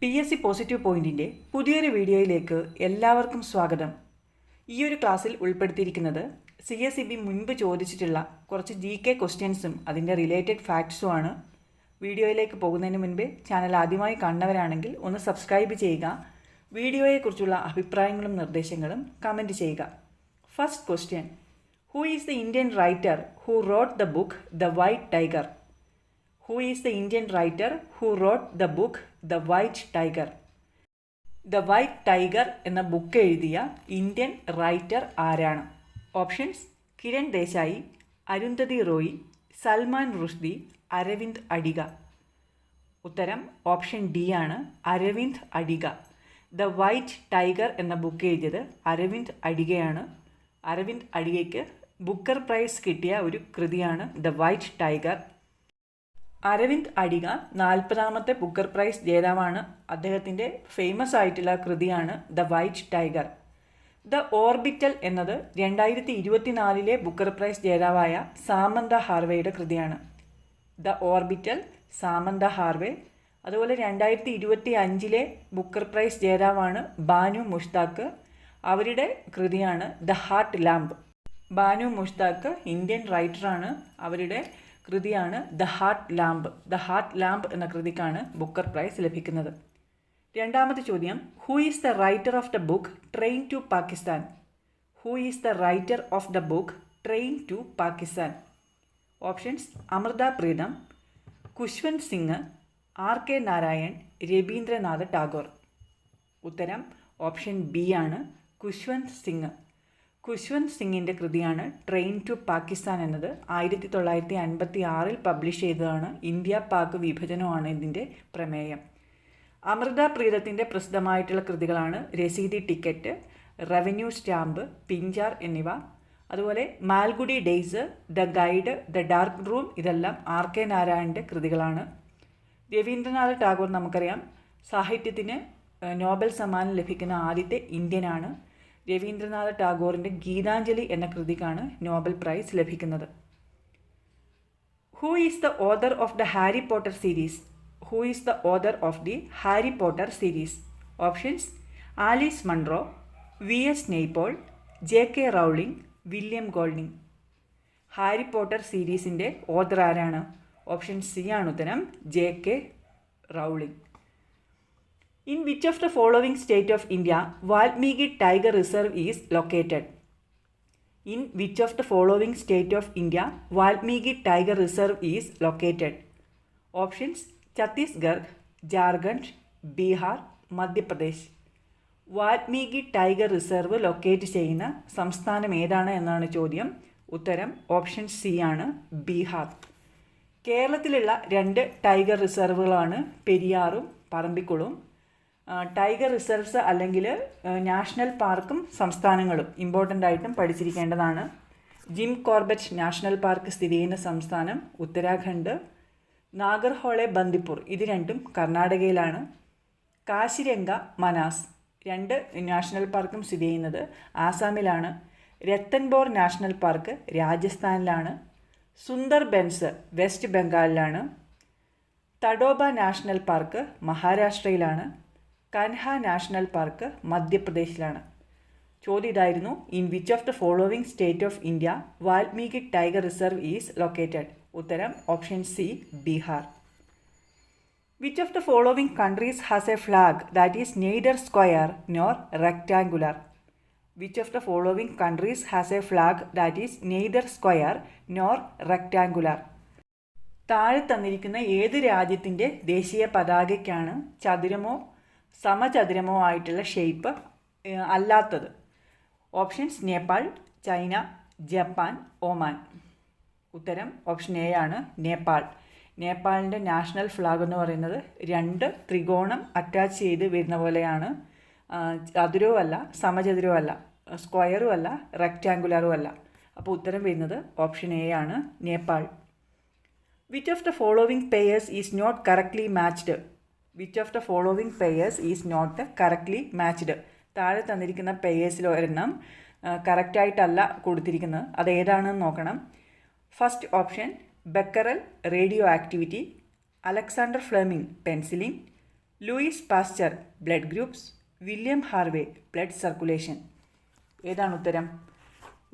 P S C positive പോയിന്റിന്റെ പുതിയൊരു വീഡിയോയിലേക്ക് എല്ലാവർക്കും സ്വാഗതം. ഈ ഒരു ക്ലാസ്സിൽ ഉൾപ്പെടുത്തിയിരിക്കുന്നത് സി എസ് സി ബി മുൻപ് ചോദിച്ചിട്ടുള്ള കുറച്ച് ജി കെ ക്വസ്റ്റ്യൻസും അതിന്റെ റിലേറ്റഡ് ഫാക്ട്സും ആണ്. വീഡിയോയിലേക്ക് പോകുന്നതിന് മുൻപേ ചാനൽ ആദ്യമായി കാണുന്നവരാണെങ്കിൽ ഒന്ന് സബ്സ്ക്രൈബ് ചെയ്യുക. വീഡിയോയെക്കുറിച്ചുള്ള അഭിപ്രായങ്ങളും നിർദ്ദേശങ്ങളും കമന്റ് ചെയ്യുക. First question who is the Indian writer who wrote the book the white tiger who is the Indian writer who wrote the book the white tiger the white tiger എന്ന book എഴുതിയ Indian writer ആരാണ്? Options Kiran Desai Arundhati Roy Salman Rushdie Aravind Adiga ഉത്തരം option D ആണ് Aravind Adiga the white tiger എന്ന book എഴുതിയത് അരവിന്ദ് അഡിഗയാണ് അരവിന്ദ് അഡിഗയ്ക്ക് Booker price കിട്ടിയ ഒരു കൃതിയാണ് the White Tiger Aravind Adiga നാൽപ്പതാമത്തെ ബുക്കർ പ്രൈസ് ജേതാവാണ്. അദ്ദേഹത്തിന്റെ ഫേമസ് ആയിട്ടുള്ള കൃതിയാണ് the White Tiger the Orbital എന്നത് രണ്ടായിരത്തി ഇരുപത്തിനാലിലെ ബുക്കർ പ്രൈസ് ജേതാവായ സാമന്ത ഹാർവേയുടെ കൃതിയാണ്. The Orbital Samantha Harvey. അതുപോലെ രണ്ടായിരത്തി ഇരുപത്തി അഞ്ചിലെ ബുക്കർ പ്രൈസ് ജേതാവാണ് ബാനു മുഷ്താഖ് അവരുടെ കൃതിയാണ് the heart lamp Banu Mushtaq Indian റൈറ്ററാണ് അവരുടെ കൃതിയാണ് the heart lamp the heart lamp എന്ന കൃതിക്കാണ് ബുക്കർ പ്രൈസ് ലഭിക്കുന്നത്. രണ്ടാമത്തെ ചോദ്യം who is the writer of the book Train to Pakistan who is the writer of the book Train to Pakistan options Amrita Pritam Khushwant Singh R K Narayan Rabindranath Tagore ഉത്തരം option B ആണ് കുശ്വന്ത് സിംഗ് കുശ്വന്ത് സിംഗിന്റെ കൃതിയാണ് train to Pakistan എന്നത് ആയിരത്തി തൊള്ളായിരത്തി അൻപത്തി ആറിൽ publish ചെയ്തതാണ് ഇന്ത്യ പാക് വിഭജനമാണ് ഇതിന്റെ പ്രമേയം. അമൃത പ്രീതത്തിന്റെ പ്രസിദ്ധമായിട്ടുള്ള കൃതികളാണ് Rasidi ticket revenue stamp Pinjar എന്നിവ. അതുപോലെ Malgudi days the guide the dark room ഇതെല്ലാം ആർ കെ നാരായണന്റെ കൃതികളാണ്. രവീന്ദ്രനാഥ് ടാഗോർ നമുക്കറിയാം സാഹിത്യത്തിന് നോബൽ സമ്മാനം ലഭിക്കുന്ന ആദ്യത്തെ ഇന്ത്യനാണ്. രവീന്ദ്രനാഥ് ടാഗോറിന്റെ ഗീതാഞ്ജലി എന്ന കൃതിക്കാണ് നോബൽ പ്രൈസ് ലഭിക്കുന്നത്. Who is the author of the Harry Potter series who is the author of the Harry Potter series options Alice Munro V S Naipaul J K Rowling William Golding Harry Potter സീരീസിന്റെ author ആരാണ്? Option C ആണ് ഉത്തരം J K Rowling in which of the following state of India Valmiki tiger reserve is located in which of the following state of India Valmiki tiger reserve is located options Chhattisgarh Jharkhand Bihar Madhya Pradesh Valmiki tiger reserve locate ചെയ്യുന്ന സംസ്ഥാനം ഏതാണ് എന്നാണ് ചോദ്യം. ഉത്തരം option C ആണ് ബീഹാർ കേരളത്തിലുള്ള രണ്ട് tiger റിസർവുകളാണ് പെരിയാറും പറമ്പിക്കുളും ടൈഗർ റിസർവ്സ് അല്ലെങ്കിൽ നാഷണൽ പാർക്കും സംസ്ഥാനങ്ങളും ഇമ്പോർട്ടന്റ് ആയിട്ടും പഠിച്ചിരിക്കേണ്ടതാണ്. ജിം കോർബറ്റ് നാഷണൽ പാർക്ക് സ്ഥിതി ചെയ്യുന്ന സംസ്ഥാനം ഉത്തരാഖണ്ഡ് നാഗർഹോളെ ബന്ദിപ്പൂർ ഇത് രണ്ടും കർണാടകയിലാണ്. കാശിരംഗ മനാസ് രണ്ട് നാഷണൽ പാർക്കും സ്ഥിതി ചെയ്യുന്നത് ആസാമിലാണ്. രത്തൻബോർ നാഷണൽ പാർക്ക് രാജസ്ഥാനിലാണ്. സുന്ദർ ബെൻസ് വെസ്റ്റ് ബംഗാളിലാണ്. തടോബ നാഷണൽ പാർക്ക് മഹാരാഷ്ട്രയിലാണ്. കൻഹ നാഷണൽ പാർക്ക് മധ്യപ്രദേശിലാണ്. ചോദ്യം ഇതായിരുന്നു in which of the following state of India Valmiki tiger reserve is located? ഉത്തരം option C Bihar. Which of the following countries has a flag that is neither square nor rectangular which of the following countries has a flag that is neither square nor rectangular താഴെ തന്നിരിക്കുന്ന ഏത് രാജ്യത്തിന്റെ ദേശീയ പതാകയ്ക്കാണ് ചതുരമോ സമചതുരമോ ആയിട്ടുള്ള shape അല്ലാത്തത്. Options Nepal China Japan Oman. ഉത്തരം option A ആണ് Nepal. നേപ്പാളിന്റെ national flag എന്ന് പറയുന്നത് രണ്ട് ത്രികോണം അറ്റാച്ച് ചെയ്ത് വരുന്ന പോലെയാണ്. ചതുരവും അല്ല സമചതുരവും അല്ല സ്ക്വയറും അല്ല റെക്റ്റാങ്കുലറും അല്ല. അപ്പോൾ ഉത്തരം വരുന്നത് ഓപ്ഷൻ എ ആണ് Nepal. Which of the following pairs is not correctly matched which of the following pairs is not correctly matched താഴെ തന്നിരിക്കുന്ന പെയേഴ്സിൽ ഒരെണ്ണം കറക്റ്റായിട്ടല്ല കൊടുത്തിരിക്കുന്നത്. അത് ഏതാണെന്ന് നോക്കണം. First option Becquerel radioactivity Alexander Fleming penicillin Louis Pasteur blood groups William Harvey blood circulation ഏതാണ് ഉത്തരം?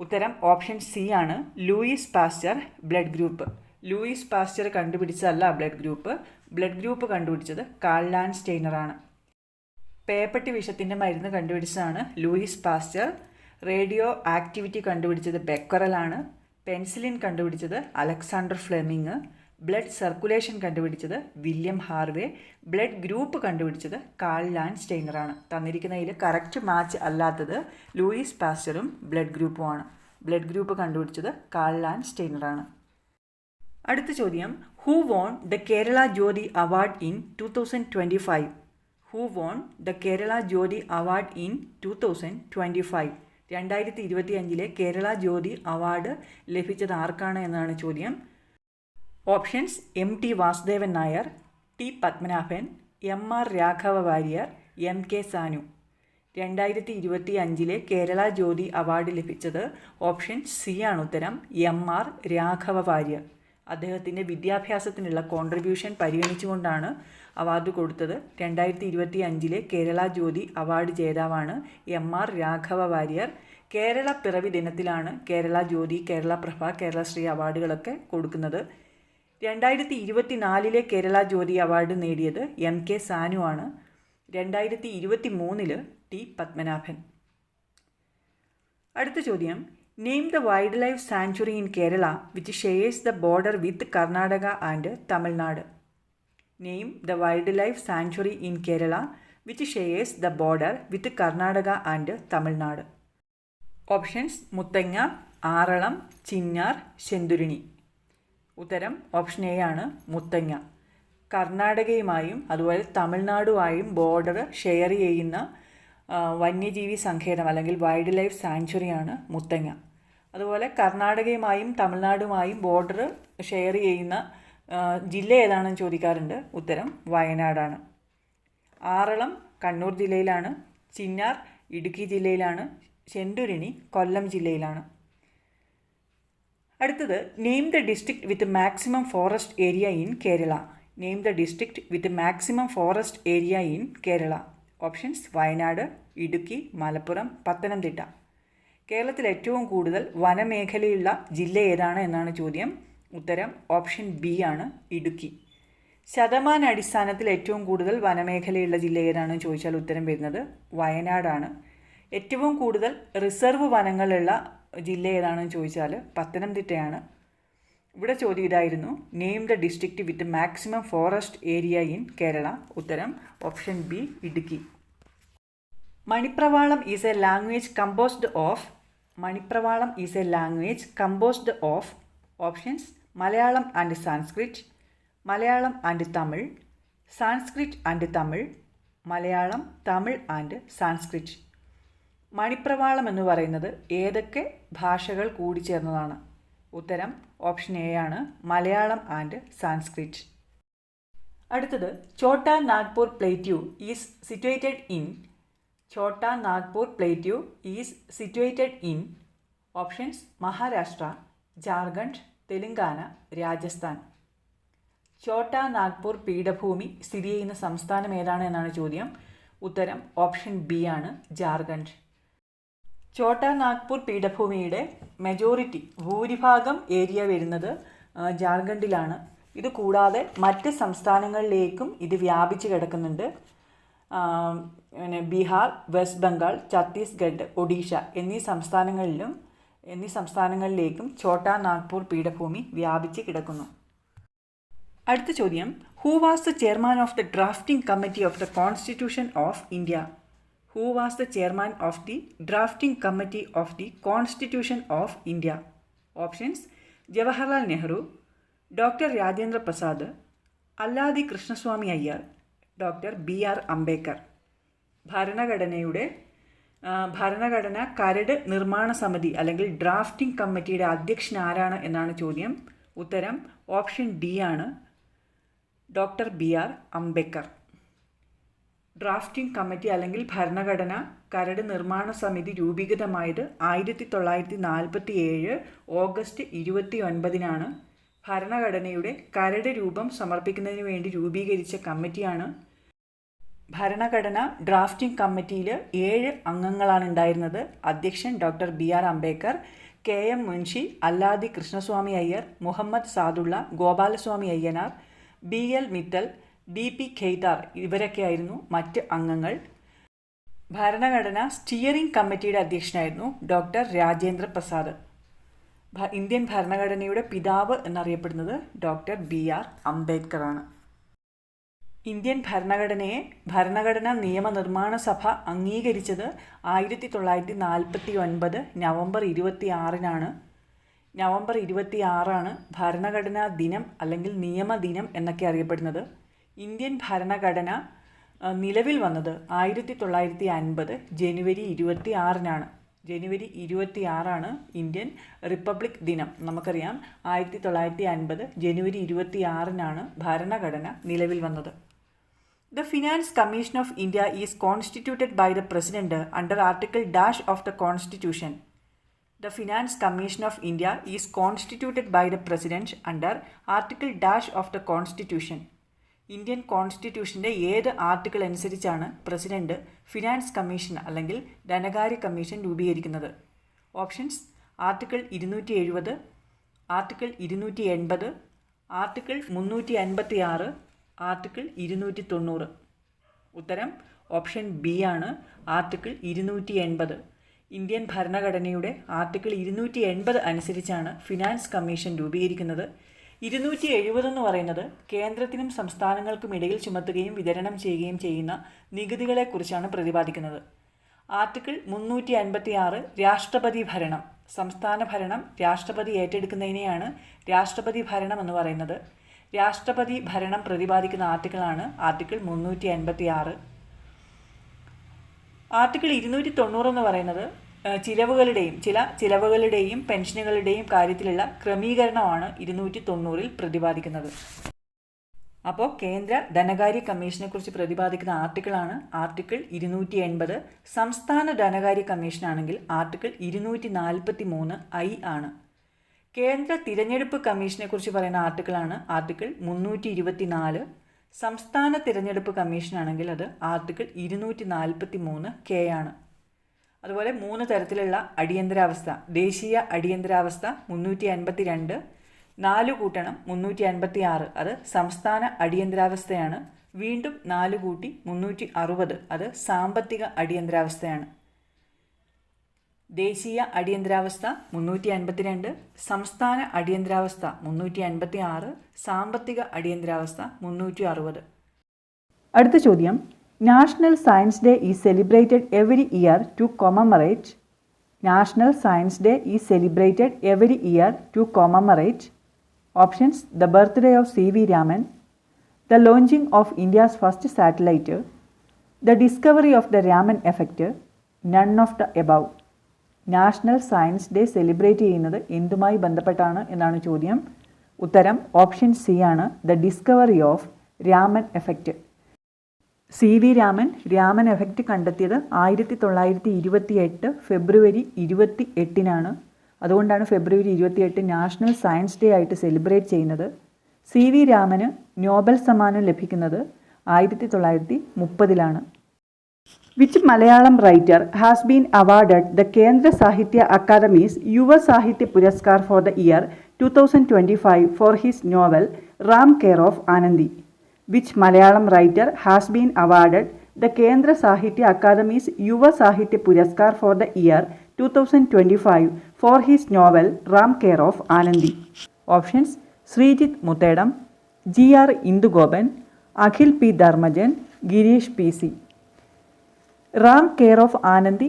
ഉത്തരം ഓപ്ഷൻ സി ആണ് Louis Pasteur blood group Louis Pasteur കണ്ടുപിടിച്ചതല്ല blood group. Blood group കണ്ടുപിടിച്ചത് കാൾലാൻ സ്റ്റെയ്നറാണ് പേപ്പട്ടി വിഷത്തിന്റെ മരുന്ന് കണ്ടുപിടിച്ചതാണ് ലൂയിസ് പാസ്റ്റർ. റേഡിയോ ആക്ടിവിറ്റി കണ്ടുപിടിച്ചത് ബെക്കറലാണ് പെൻസിലിൻ കണ്ടുപിടിച്ചത് അലക്സാണ്ടർ ഫ്ലെമിങ് ബ്ലഡ് സർക്കുലേഷൻ കണ്ടുപിടിച്ചത് വില്യം ഹാർവേ. ബ്ലഡ് ഗ്രൂപ്പ് കണ്ടുപിടിച്ചത് കാൾ ലാൻ സ്റ്റെയ്നറാണ് തന്നിരിക്കുന്നതിൽ കറക്റ്റ് മാച്ച് അല്ലാത്തത് ലൂയിസ് പാസ്റ്ററും ബ്ലഡ് ഗ്രൂപ്പുമാണ് ബ്ലഡ് ഗ്രൂപ്പ് കണ്ടുപിടിച്ചത് കാൾ ലാൻ സ്റ്റെയ്നറാണ് അടുത്ത ചോദ്യം. Who won the Kerala Jyothi award in two thousand twenty five who won the Kerala Jyothi award in two thousand twenty five രണ്ടായിരത്തി ഇരുപത്തി അഞ്ചിലെ കേരള ജ്യോതി അവാർഡ് ലഭിച്ചത് ആർക്കാണ് എന്നാണ് ചോദ്യം. Options M T Vasudevan Nair T Padmanabhan M R Raghava Warrier M K Sanu രണ്ടായിരത്തി ഇരുപത്തി അഞ്ചിലെ കേരള ജ്യോതി അവാർഡ് ലഭിച്ചത് ഓപ്ഷൻ സി ആണ് ഉത്തരം. എം ആർ രാഘവ വാര്യർ അദ്ദേഹത്തിന്റെ വിദ്യാഭ്യാസത്തിനുള്ള കോൺട്രിബ്യൂഷൻ പരിഗണിച്ചുകൊണ്ടാണ് അവാർഡ് കൊടുത്തത്. രണ്ടായിരത്തി ഇരുപത്തി അഞ്ചിലെ കേരള ജ്യോതി അവാർഡ് ജേതാവാണ് എം ആർ രാഘവ വാര്യർ. കേരള പിറവി ദിനത്തിലാണ് കേരള ജ്യോതി കേരള പ്രഭ കേരളശ്രീ അവാർഡുകളൊക്കെ കൊടുക്കുന്നത്. രണ്ടായിരത്തി ഇരുപത്തി നാലിലെ കേരള ജ്യോതി അവാർഡ് നേടിയത് എം കെ സാനു ആണ്. രണ്ടായിരത്തി ഇരുപത്തി മൂന്നിൽ ടി പത്മനാഭൻ. അടുത്ത ചോദ്യം. Name the wildlife sanctuary in Kerala which shares the border with Karnataka and Tamil Nadu name the wildlife sanctuary in Kerala which shares the border with Karnataka and Tamil Nadu options Muthanga Aralam Chinnar Shendurney ഉത്തരം option A ആണ് മുത്തങ്ങ കർണാടകയുമായും അതുപോലെ തമിഴ്നാടുമായും border share ചെയ്യുന്ന വന്യജീവി സങ്കേതം അല്ലെങ്കിൽ wild life സാങ്ച്വറിയാണ് Muthanga. അതുപോലെ കർണാടകയുമായും തമിഴ്നാടുമായും border share ചെയ്യുന്ന ജില്ല ഏതാണെന്ന് ചോദിക്കാറുണ്ട്. ഉത്തരം വയനാടാണ്. ആറളം കണ്ണൂർ ജില്ലയിലാണ്. ചിന്നാർ ഇടുക്കി ജില്ലയിലാണ്. ചെണ്ടുരിണി കൊല്ലം ജില്ലയിലാണ്. അടുത്തത് name the district with maximum forest area in Kerala name the district with maximum forest area in Kerala options Wayanad Idukki Malappuram Pathanamthitta. കേരളത്തിൽ ഏറ്റവും കൂടുതൽ വനമേഖലയുള്ള ജില്ല ഏതാണ് എന്നാണ് ചോദ്യം. ഉത്തരം ഓപ്ഷൻ ബി ആണ് ഇടുക്കി. ശതമാന അടിസ്ഥാനത്തിൽ ഏറ്റവും കൂടുതൽ വനമേഖലയുള്ള ജില്ല ഏതാണെന്ന് ചോദിച്ചാൽ ഉത്തരം വരുന്നത് വയനാടാണ്. ഏറ്റവും കൂടുതൽ റിസർവ് വനങ്ങളുള്ള ജില്ല ഏതാണെന്ന് ചോദിച്ചാൽ പത്തനംതിട്ടയാണ്. ഇവിടെ ചോദ്യം ഇതായിരുന്നു. Name the district with maximum forest area in Kerala ഉത്തരം option B Idukki. Manipravalam is a language composed of Manipravalam is a language composed of options Malayalam and Sanskrit Malayalam and Tamil Sanskrit and Tamil Malayalam Tamil and Sanskrit Manipravalam എന്ന് പറയുന്നത് ഏതൊക്കെ ഭാഷകൾ കൂടിച്ചേർന്നതാണ് ഉത്തരം option A ആണ് Malayalam and Sanskrit അടുത്തത് Chota Nagpur plateau is situated in Chota Nagpur plateau is situated in options Maharashtra Jharkhand Telangana Rajasthan Chota Nagpur പീഠഭൂമി സ്ഥിതി ചെയ്യുന്ന സംസ്ഥാനം ഏതാണ് എന്നാണ് ചോദ്യം. ഉത്തരം ഓപ്ഷൻ ബി ആണ് ജാർഖണ്ഡ് ഛോട്ട നാഗ്പൂർ പീഠഭൂമിയുടെ മെജോറിറ്റി ഭൂരിഭാഗം ഏരിയ വരുന്നത് ജാർഖണ്ഡിലാണ് ഇത് കൂടാതെ മറ്റ് സംസ്ഥാനങ്ങളിലേക്കും ഇത് വ്യാപിച്ചു കിടക്കുന്നുണ്ട്. പിന്നെ ബീഹാർ വെസ്റ്റ് ബംഗാൾ ഛത്തീസ്ഗഡ് ഒഡീഷ എന്നീ സംസ്ഥാനങ്ങളിലും എന്നീ സംസ്ഥാനങ്ങളിലേക്കും ഛോട്ടാ നാഗ്പൂർ പീഠഭൂമി വ്യാപിച്ച് കിടക്കുന്നു. അടുത്ത ചോദ്യം. Who was the chairman of the drafting committee of the constitution of India who was the chairman of the drafting committee of the constitution of India options Jawaharlal Nehru doctor Rajendra Prasad Alladi Krishnaswamy Ayyar doctor B R Ambedkar ഭരണഘടനയുടെ ഭരണഘടന കരട് നിർമ്മാണ സമിതി അല്ലെങ്കിൽ drafting കമ്മിറ്റിയുടെ അധ്യക്ഷൻ ആരാണ് എന്നാണ് ചോദ്യം. ഉത്തരം ഓപ്ഷൻ ഡി ആണ് doctor B R Ambedkar. Drafting committee അല്ലെങ്കിൽ ഭരണഘടന കരട് നിർമ്മാണ സമിതി രൂപീകൃതമായത് ആയിരത്തി തൊള്ളായിരത്തി നാൽപ്പത്തി ഏഴ് ഓഗസ്റ്റ് ഇരുപത്തി ഒൻപതിനാണ് ഭരണഘടനയുടെ കരട് രൂപം സമർപ്പിക്കുന്നതിന് വേണ്ടി രൂപീകരിച്ച കമ്മിറ്റിയാണ് ഭരണഘടന ഡ്രാഫ്റ്റിംഗ് കമ്മിറ്റിയിൽ ഏഴ് അംഗങ്ങളാണ് ഉണ്ടായിരുന്നത് അധ്യക്ഷൻ doctor B R Ambedkar K M Munshi Alladi Krishnaswamy Ayyar Mohammad Saadulla Gopalaswamy Ayyanar B L Mittal D P Khaitan ഇവരൊക്കെയായിരുന്നു മറ്റ് അംഗങ്ങൾ. ഭരണഘടന സ്റ്റിയറിംഗ് കമ്മിറ്റിയുടെ അധ്യക്ഷനായിരുന്നു ഡോക്ടർ രാജേന്ദ്ര പ്രസാദ്. ഇന്ത്യൻ ഭരണഘടനയുടെ പിതാവ് എന്നറിയപ്പെടുന്നത് ഡോക്ടർ ബി ആർ അംബേദ്കർ ആണ് ഇന്ത്യൻ ഭരണഘടനയെ ഭരണഘടനാ നിയമനിർമ്മാണ സഭ അംഗീകരിച്ചത് ആയിരത്തി തൊള്ളായിരത്തി നാൽപ്പത്തി ഒൻപത് നവംബർ ഇരുപത്തി ആറിനാണ് നവംബർ ഇരുപത്തി ആറാണ് ഭരണഘടനാ ദിനം അല്ലെങ്കിൽ നിയമദിനം എന്നൊക്കെ അറിയപ്പെടുന്നത്. ഇന്ത്യൻ ഭരണഘടന നിലവിൽ വന്നത് ആയിരത്തി തൊള്ളായിരത്തി അൻപത് ജനുവരി ഇരുപത്തി ആറിനാണ് ജനുവരി ഇരുപത്തി ആറാണ് ഇന്ത്യൻ റിപ്പബ്ലിക് ദിനം. നമുക്കറിയാം ആയിരത്തി തൊള്ളായിരത്തി അൻപത് ജനുവരി ഇരുപത്തി ആറിനാണ് ഭരണഘടന നിലവിൽ വന്നത്. The Finance Commission of India is constituted by the President under Article Dash of the Constitution. The Finance Commission of India is constituted by the President under Article Dash of the Constitution. Indian കോൺസ്റ്റിറ്റ്യൂഷന്റെ ഏത് article അനുസരിച്ചാണ് president finance commission അല്ലെങ്കിൽ ധനകാര്യ commission രൂപീകരിക്കുന്നത് options article ഇരുന്നൂറ്റി എഴുപത് article ഇരുന്നൂറ്റി എൺപത് article മുന്നൂറ്റി അൻപത്തി ആറ് ആർട്ടിക്കിൾ ഇരുന്നൂറ്റി തൊണ്ണൂറ് ഉത്തരം ഓപ്ഷൻ ബി ആണ് ആർട്ടിക്കിൾ ഇരുന്നൂറ്റി എൺപത് ഇന്ത്യൻ ഭരണഘടനയുടെ ആർട്ടിക്കിൾ ഇരുന്നൂറ്റി എൺപത് അനുസരിച്ചാണ് ഫിനാൻസ് കമ്മീഷൻ രൂപീകരിക്കുന്നത്. ഇരുന്നൂറ്റി എഴുപത് എന്ന് പറയുന്നത് കേന്ദ്രത്തിനും സംസ്ഥാനങ്ങൾക്കും ഇടയിൽ ചുമത്തുകയും വിതരണം ചെയ്യുകയും ചെയ്യുന്ന നികുതികളെക്കുറിച്ചാണ് പ്രതിപാദിക്കുന്നത്. ആർട്ടിക്കിൾ മുന്നൂറ്റി അൻപത്തി ആറ് രാഷ്ട്രപതി ഭരണം. സംസ്ഥാന ഭരണം രാഷ്ട്രപതി ഏറ്റെടുക്കുന്നതിനെയാണ് രാഷ്ട്രപതി ഭരണം എന്ന് പറയുന്നത്. രാഷ്ട്രപതി ഭരണം പ്രതിപാദിക്കുന്ന ആർട്ടിക്കിളാണ് ആർട്ടിക്കിൾ മുന്നൂറ്റി അൻപത്തി ആറ് ആർട്ടിക്കിൾ ഇരുന്നൂറ്റി തൊണ്ണൂറ് എന്ന് പറയുന്നത് ചിലവുകളുടെയും ചില ചിലവുകളുടെയും പെൻഷനുകളുടെയും കാര്യത്തിലുള്ള ക്രമീകരണമാണ് ഇരുന്നൂറ്റി തൊണ്ണൂറിൽ പ്രതിപാദിക്കുന്നത്. അപ്പോൾ കേന്ദ്ര ധനകാര്യ കമ്മീഷനെ കുറിച്ച് പ്രതിപാദിക്കുന്ന ആർട്ടിക്കിളാണ് ആർട്ടിക്കിൾ ഇരുന്നൂറ്റി എൺപത് സംസ്ഥാന ധനകാര്യ കമ്മീഷനാണെങ്കിൽ ആർട്ടിക്കിൾ ഇരുന്നൂറ്റി നാൽപ്പത്തി മൂന്ന് ഐ ആണ്. കേന്ദ്ര തിരഞ്ഞെടുപ്പ് കമ്മീഷനെ കുറിച്ച് പറയുന്ന ആർട്ടിക്കിളാണ്. ആർട്ടിക്കിൾ മുന്നൂറ്റി ഇരുപത്തി നാല് സംസ്ഥാന തിരഞ്ഞെടുപ്പ് കമ്മീഷൻ ആണെങ്കിൽ അത് ആർട്ടിക്കിൾ ഇരുന്നൂറ്റി നാൽപ്പത്തി മൂന്ന് കെ ആണ്. അതുപോലെ മൂന്ന് തരത്തിലുള്ള അടിയന്തരാവസ്ഥ. ദേശീയ അടിയന്തരാവസ്ഥ മുന്നൂറ്റി അൻപത്തി രണ്ട് നാല് കൂട്ടണം മുന്നൂറ്റി അൻപത്തി ആറ് അത് സംസ്ഥാന അടിയന്തരാവസ്ഥയാണ്. വീണ്ടും നാല് കൂട്ടി മുന്നൂറ്റി അറുപത് അത് സാമ്പത്തിക അടിയന്തരാവസ്ഥയാണ്. ദേശീയ അടിയന്തരാവസ്ഥ മുന്നൂറ്റി അൻപത്തിരണ്ട് സംസ്ഥാന അടിയന്തരാവസ്ഥ മുന്നൂറ്റി അൻപത്തി ആറ് സാമ്പത്തിക അടിയന്തരാവസ്ഥ മുന്നൂറ്റി അറുപത് അടുത്ത ചോദ്യം. National science day is celebrated every year to commemorate. National science day is celebrated every year to commemorate. Options the birthday of C V Raman the launching of India's first satellite the discovery of the Raman effect none of the above. National science day celebrate ചെയ്യുന്നത് എന്തുമായി ബന്ധപ്പെട്ടാണ് എന്നാണ് ചോദ്യം. ഉത്തരം option C ആണ്. The discovery of Raman effect C V Raman Raman effect കണ്ടെത്തിയത് ആയിരത്തി തൊള്ളായിരത്തി ഇരുപത്തി എട്ട് ഫെബ്രുവരി ഇരുപത്തി എട്ടിനാണ് അതുകൊണ്ടാണ് ഫെബ്രുവരി ഇരുപത്തി എട്ട് നാഷണൽ സയൻസ് ഡേ ആയിട്ട് സെലിബ്രേറ്റ് ചെയ്യുന്നത്. സി വി രാമന് നോബൽ സമ്മാനം ലഭിക്കുന്നത് ആയിരത്തി തൊള്ളായിരത്തി മുപ്പതിലാണ് Which Malayalam writer has been awarded the Kendra Sahitya Academy's Yuva Sahitya Puraskar for the year 2025 for his novel Ram Care of Anandi? Which Malayalam writer has been awarded the Kendra Sahitya Academy's Yuva Sahitya Puraskar for the year 2025 for his novel Ram Care of Anandi? Options Srijit Mutedam, G.R. Indugoban, Akhil P. Dharmajan, Girish P.C. Ram care of Anandhi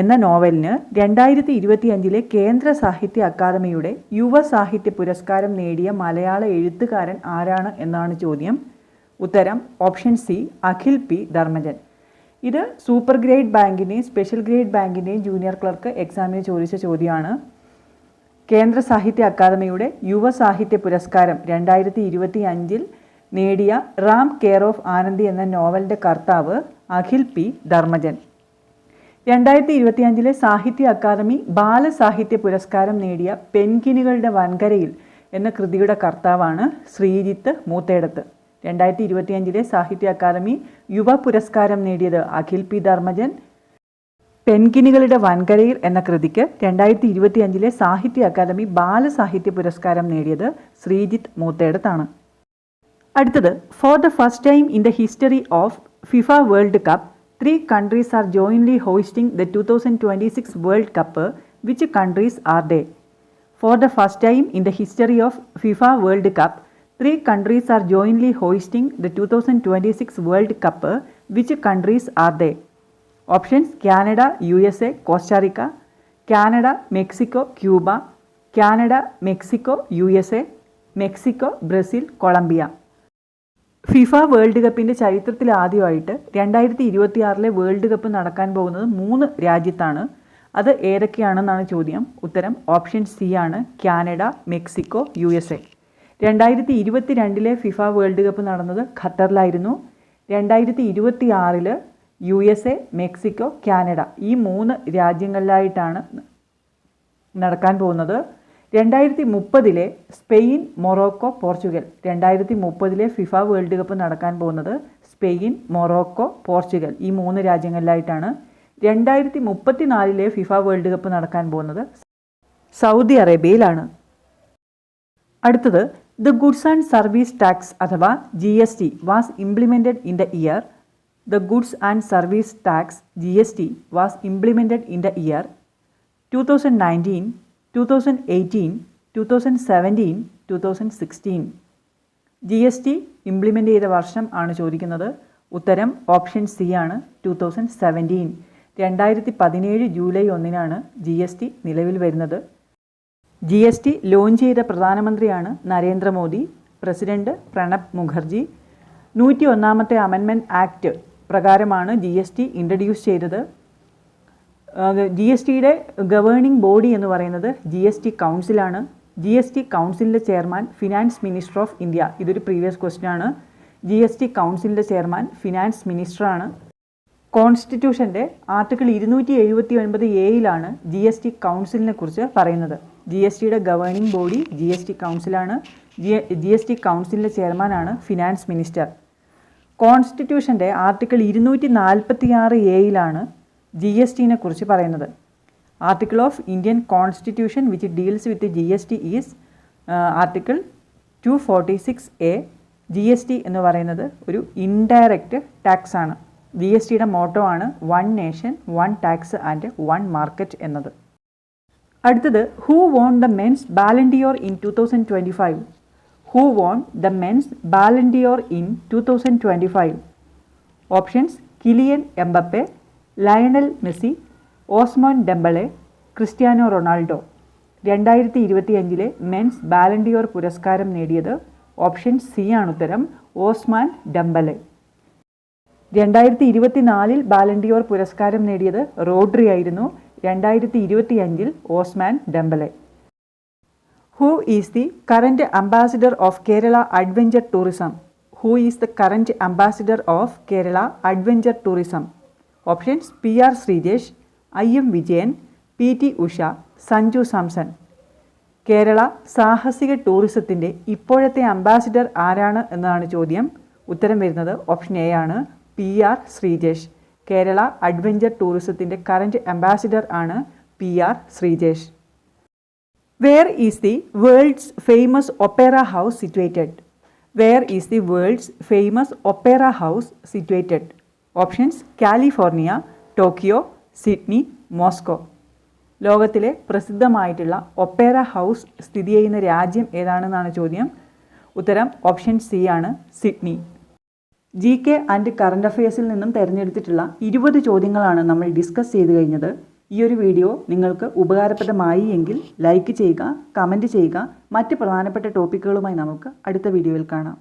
എന്ന നോവലിന് രണ്ടായിരത്തി ഇരുപത്തിയഞ്ചിലെ കേന്ദ്ര സാഹിത്യ അക്കാദമിയുടെ യുവ സാഹിത്യ പുരസ്കാരം നേടിയ മലയാള എഴുത്തുകാരൻ ആരാണ് എന്നാണ് ചോദ്യം. ഉത്തരം option C Akhil P Dharmajan. ഇത് സൂപ്പർ ഗ്രേഡ് ബാങ്കിന്റെയും സ്പെഷ്യൽ ഗ്രേഡ് ബാങ്കിന്റെയും ജൂനിയർ ക്ലർക്ക് എക്സാമിന് ചോദിച്ച ചോദ്യമാണ്. കേന്ദ്ര സാഹിത്യ അക്കാദമിയുടെ യുവ സാഹിത്യ പുരസ്കാരം രണ്ടായിരത്തി ഇരുപത്തി അഞ്ചിൽ നേടിയ റാം കെയർ ഓഫ് ആനന്ദി എന്ന നോവലിന്റെ കർത്താവ് അഖിൽ പി. ധർമ്മജൻ. രണ്ടായിരത്തി ഇരുപത്തിയഞ്ചിലെ സാഹിത്യ അക്കാദമി ബാലസാഹിത്യ പുരസ്കാരം നേടിയ പെൻകിനുകളുടെ വൻകരയിൽ എന്ന കൃതിയുടെ കർത്താവാണ് ശ്രീജിത്ത് മൂത്തേടത്ത്. രണ്ടായിരത്തി ഇരുപത്തിയഞ്ചിലെ സാഹിത്യ അക്കാദമി യുവ പുരസ്കാരം നേടിയത് അഖിൽ പി. ധർമ്മജൻ. പെൻഗിനികളുടെ വൻകരയിൽ എന്ന കൃതിക്ക് രണ്ടായിരത്തി ഇരുപത്തിയഞ്ചിലെ സാഹിത്യ അക്കാദമി ബാലസാഹിത്യ പുരസ്കാരം നേടിയത് ശ്രീജിത്ത് മൂത്തേടത്താണ്. അടുത്തത് for the first time in the history of FIFA world cup three countries are jointly hosting the two thousand twenty six world cup which countries are they for the first time in the history of FIFA world cup three countries are jointly hosting the two thousand twenty six world cup which countries are they options Canada U S A Costa Rica Canada Mexico Cuba Canada Mexico U S A Mexico Brazil Colombia FIFA world കപ്പിന്റെ ചരിത്രത്തിൽ ആദ്യമായിട്ട് രണ്ടായിരത്തി ഇരുപത്തിയാറിലെ world cup നടക്കാൻ പോകുന്നത് മൂന്ന് രാജ്യത്താണ്. അത് ഏതൊക്കെയാണെന്നാണ് ചോദ്യം. ഉത്തരം ഓപ്ഷൻ സി ആണ് Canada Mexico U S A രണ്ടായിരത്തി ഇരുപത്തി രണ്ടിലെ ഫിഫ വേൾഡ് കപ്പ് നടന്നത് ഖത്തറിലായിരുന്നു. രണ്ടായിരത്തി ഇരുപത്തി ആറിൽ U S A Mexico Canada ഈ മൂന്ന് രാജ്യങ്ങളിലായിട്ടാണ് നടക്കാൻ പോകുന്നത്. രണ്ടായിരത്തി മുപ്പതിലെ സ്പെയിൻ മൊറോക്കോ പോർച്ചുഗൽ. രണ്ടായിരത്തി മുപ്പതിലെ ഫിഫ വേൾഡ് കപ്പ് നടക്കാൻ പോകുന്നത് സ്പെയിൻ മൊറോക്കോ പോർച്ചുഗൽ ഈ മൂന്ന് രാജ്യങ്ങളിലായിട്ടാണ്. രണ്ടായിരത്തി മുപ്പത്തിനാലിലെ ഫിഫ വേൾഡ് കപ്പ് നടക്കാൻ പോകുന്നത് സൗദി അറേബ്യയിലാണ്. അടുത്തത് the goods and service tax അഥവാ G S T was implemented in the year. The goods and service tax G S T was implemented in the year. Two thousand nineteen two thousand eighteen two thousand seventeen two thousand sixteen G S T implement ചെയ്ത വർഷം ആണ് ചോദിക്കുന്നത്. ഉത്തരം option C ആണ് two thousand seventeen രണ്ടായിരത്തി പതിനേഴ് July ഒന്നിനാണ് G S T നിലവിൽ വരുന്നത്. ജി എസ് ടി ലോഞ്ച് ചെയ്ത പ്രധാനമന്ത്രിയാണ് നരേന്ദ്രമോദി പ്രസിഡന്റ് പ്രണബ് മുഖർജി. നൂറ്റി ഒന്നാമത്തെ അമെൻമെന്റ് ആക്ട് പ്രകാരമാണ് ജി എസ് ടി ഇൻട്രഡ്യൂസ് ചെയ്തത്. ജി എസ് ടിയുടെ ഗവേണിംഗ് ബോഡി എന്ന് പറയുന്നത് ജി എസ് ടി കൗൺസിലാണ് ജി എസ് ടി കൗൺസിലിന്റെ chairman finance minister of India ഇതൊരു പ്രീവിയസ് ക്വസ്റ്റ്യൻ ആണ്. ജി എസ് ടി കൗൺസിലിന്റെ ചെയർമാൻ ഫിനാൻസ് മിനിസ്റ്ററാണ് കോൺസ്റ്റിറ്റ്യൂഷന്റെ ആർട്ടിക്കിൾ ഇരുന്നൂറ്റി എഴുപത്തി ഒൻപത് എയിലാണ് ജി എസ് ടി കൗൺസിലിനെ കുറിച്ച് പറയുന്നത്. ജി എസ് ടിയുടെ governing body G S T കൗൺസിലാണ് G G S T കൗൺസിലിന്റെ ചെയർമാനാണ് ഫിനാൻസ് മിനിസ്റ്റർ കോൺസ്റ്റിറ്റ്യൂഷന്റെ ആർട്ടിക്കിൾ ഇരുന്നൂറ്റി നാൽപ്പത്തി ആറ് എയിലാണ് ജി എസ് ടിനെ കുറിച്ച് പറയുന്നത്. Article of Indian constitution which deals with G S T is article two forty six A G S T എന്ന് പറയുന്നത് ഒരു ഇൻഡയറക്റ്റ് ടാക്സ് ആണ്. ജി എസ് ടിയുടെ മോട്ടോ ആണ് one nation one tax and one market എന്നത്. അടുത്തത് who won the men's Ballon d'Or in two thousand twenty five who won the men's Ballon d'Or in two thousand twenty five options Kylian Mbappe Lionel Messi Ousmane Dembele Cristiano Ronaldo. രണ്ടായിരത്തി ഇരുപത്തിയഞ്ചിലെ men's Ballon d'Or പുരസ്കാരം നേടിയത് option C ആണ് ഉത്തരം Ostman Dembele രണ്ടായിരത്തി ഇരുപത്തിനാലിൽ Ballon d'Or പുരസ്കാരം നേടിയത് റോഡ്രി ആയിരുന്നു. രണ്ടായിരത്തി ഇരുപത്തിയഞ്ചിൽ Ousmane Dembele who is the current ambassador of Kerala adventure tourism. Who is the current ambassador of Kerala adventure tourism. Options P R Sreejesh I M Vijayan P T Usha Sanju Samson Kerala സാഹസിക ടൂറിസത്തിന്റെ ഇപ്പോഴത്തെ ambassador ആരാണ് എന്നതാണ് ചോദ്യം. ഉത്തരം വരുന്നത് option A ആണ്. P R Sreejesh Kerala adventure ടൂറിസത്തിന്റെ കറന്റ് അംബാസിഡർ ആണ് P R Sreejesh where is the world's famous opera house situated where is the world's famous opera house situated options California Tokyo Sydney Moscow ലോകത്തിലെ പ്രസിദ്ധമായിട്ടുള്ള Opera house സ്ഥിതി ചെയ്യുന്ന രാജ്യം ഏതാണെന്നാണ് ചോദ്യം? ഉത്തരം ഓപ്ഷൻ സി ആണ് Sydney. G K and current അഫയേഴ്സിൽ നിന്നും തിരഞ്ഞെടുത്തിട്ടുള്ള ഇരുപത് ചോദ്യങ്ങളാണ് നമ്മൾ ഡിസ്കസ് ചെയ്ത് കഴിഞ്ഞത്. ഈ ഒരു വീഡിയോ നിങ്ങൾക്ക് ഉപകാരപ്രദമായി എങ്കിൽ ലൈക്ക് ചെയ്യുക കമന്റ് ചെയ്യുക മറ്റ് പ്രധാനപ്പെട്ട ടോപ്പിക്കുകളുമായി നമുക്ക് അടുത്ത വീഡിയോയിൽ കാണാം.